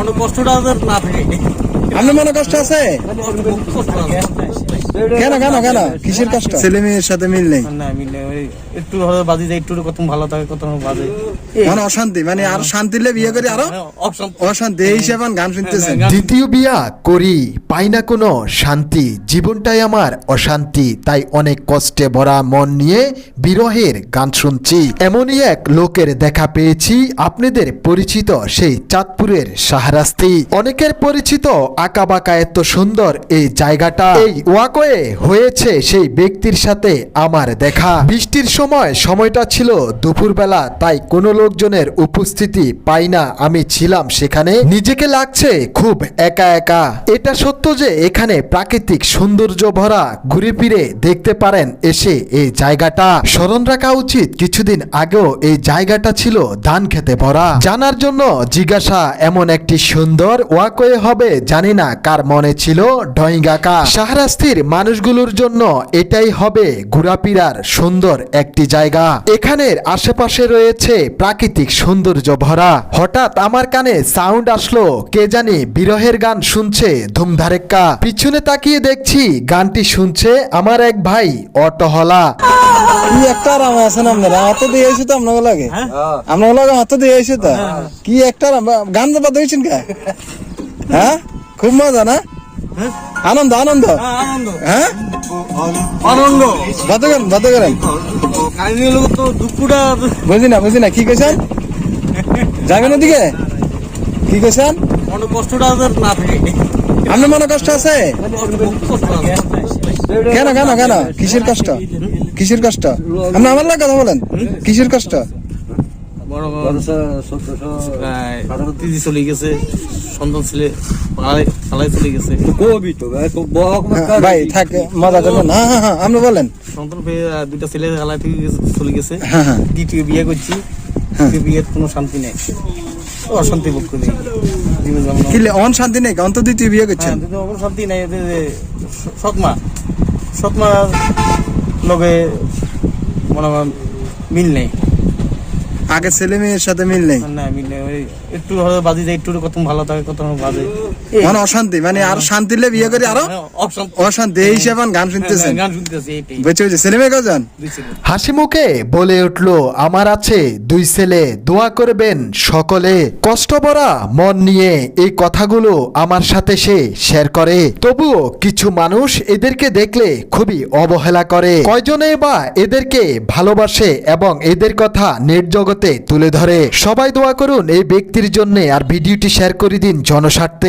মনে কষ্টটা ওদের না থাকে। আপনার মনে কষ্ট আছে। কেন কেন কেন? কিসের কষ্ট? ছেলে মেয়ের সাথে মিল নেই। না মিলে ওই একটু বাজি যায় একটু কত ভালো থাকে কত বাজে। মানে অশান্তি মানে আর বিয়ে করে আরও? অশান্তি এই হিসাবে গান শুনতেছেন দ্বিতীয় বিয়া করি পাই না কোনো শান্তি। জীবনটাই আমার অশান্তি তাই অনেক কষ্টে ভরা মন নিয়ে বিরহের গান শুনছি। এমনই এক লোকের দেখা পেয়েছি আপনাদের পরিচিত সেই চাঁদপুরের সাহারাস্তি অনেকের পরিচিত আঁকাবাঁকা এত সুন্দর এই জায়গাটা। এই ওয়াকওয়ে হয়েছে সেই ব্যক্তির সাথে আমার দেখা। বৃষ্টির সময় সময়টা ছিল দুপুরবেলা, তাই কোনো লোকজনের উপস্থিতি পাই না। আমি ছিলাম সেখানে। নিজেকে লাগছে খুব একা একা। এটা সত্য যে এখানে প্রাকৃতিক সৌন্দর্য ভরা ঘুরে ফিরে দেখতে পারেন এসে এই জায়গাটা। স্মরণ রাখা উচিত কিছুদিন আগেও এই জায়গাটা ছিল ধান খেতে ভরা। জানার জন্য জিজ্ঞাসা, এমন একটি সুন্দর ওয়াকওয়ে হবে জানি না কার মনে ছিল ডয়িঙ্গাকা সাহারাস্তির মানুষগুলোর জন্য এটাই হবে ঘোরাফেরার সুন্দর একটি জায়গা। এখানের আশেপাশে রয়েছে প্রাকৃতিক সৌন্দর্য ভরা। হঠাৎ আমার কানে সাউন্ড আসলো কে জানি বিরহের গান শুনছে ধুমধারেক্কা। পিছনে তাকিয়ে দেখছি গানটি শুনছে আমার এক ভাই অটোহলা কি একটা আরাম আছেন আপনারা? আমার দিয়ে এসে তো আপনাকে লাগে। হ্যাঁ? আপনাকে লাগে আমার তো দিয়ে এসে তো? কি একটা আরাম গান তো বাদ দিয়েছেন কে? হ্যাঁ? খুব মজা না? আনন্দ আনন্দ? আনন্দ। হ্যাঁ? আনন্দ বাদ করেন বাদ করেন তো দুঃখটা বুঝি না বুঝি না কি কইছেন? যাবেন ওদিকে। কি কইছেন? মনে কষ্টটা না থাকে আপনার মনে কষ্ট আছে? কষ্ট আছে। কেন কেন কেন? কিসের কষ্ট? কিসের কষ্ট? আপনি আমার লাগে কথা বলেন। কিসের কষ্ট? বড় বড় দিদি চলে গেছে সন্তান ছেলে পালাই পালাই চলে গেছে। হ্যাঁ, ভাই থাকে মজা করবেন হ্যাঁ হ্যাঁ আপনি বলেন। সন্তান পেয়ে দুইটা ছেলে থেকে গেছে- চলে গেছে। হ্যাঁ, হ্যাঁ। দ্বিতীয় বিয়ে করছি বিয়ের কোনো শান্তি নেই। অশান্তি ভোগ করি। অন শান্তি নেই? অন্ত দ্বিতীয় বিয়ে করছেন। হ্যাঁ, শান্তি নেই। সৎমা সৎমা লগে মনে মিল নেই। আগে ছেলে মেয়ের সাথে মিল নেই? না মিল একটু হয়তো বাজি যায় একটু কত ভালো থাকে কত বাজে। মানে অশান্তি মানে আর শান্তি লে বিয়ে করে আরও অশান্তি। এই হিসাবে গান শুনতেছেন গান শুনতেছি বেঁচে হয়েছে। ছেলে মেয়ে কজন হাসি মুখে বলে উঠল আমার আছে দুই ছেলে দোয়া করবেন সকলে। কষ্ট ভরা মন নিয়ে এই কথাগুলো আমার সাথে সে শেয়ার করে। তবুও কিছু মানুষ এদেরকে দেখলে খুবই অবহেলা করে। কয়জনে বা এদেরকে ভালোবাসে এবং এদের কথা নেট জগতে তুলে ধরে। সবাই দোয়া করুন এই ব্যক্তির জন্য আর ভিডিওটি শেয়ার করে দিন জনস্বার্থে।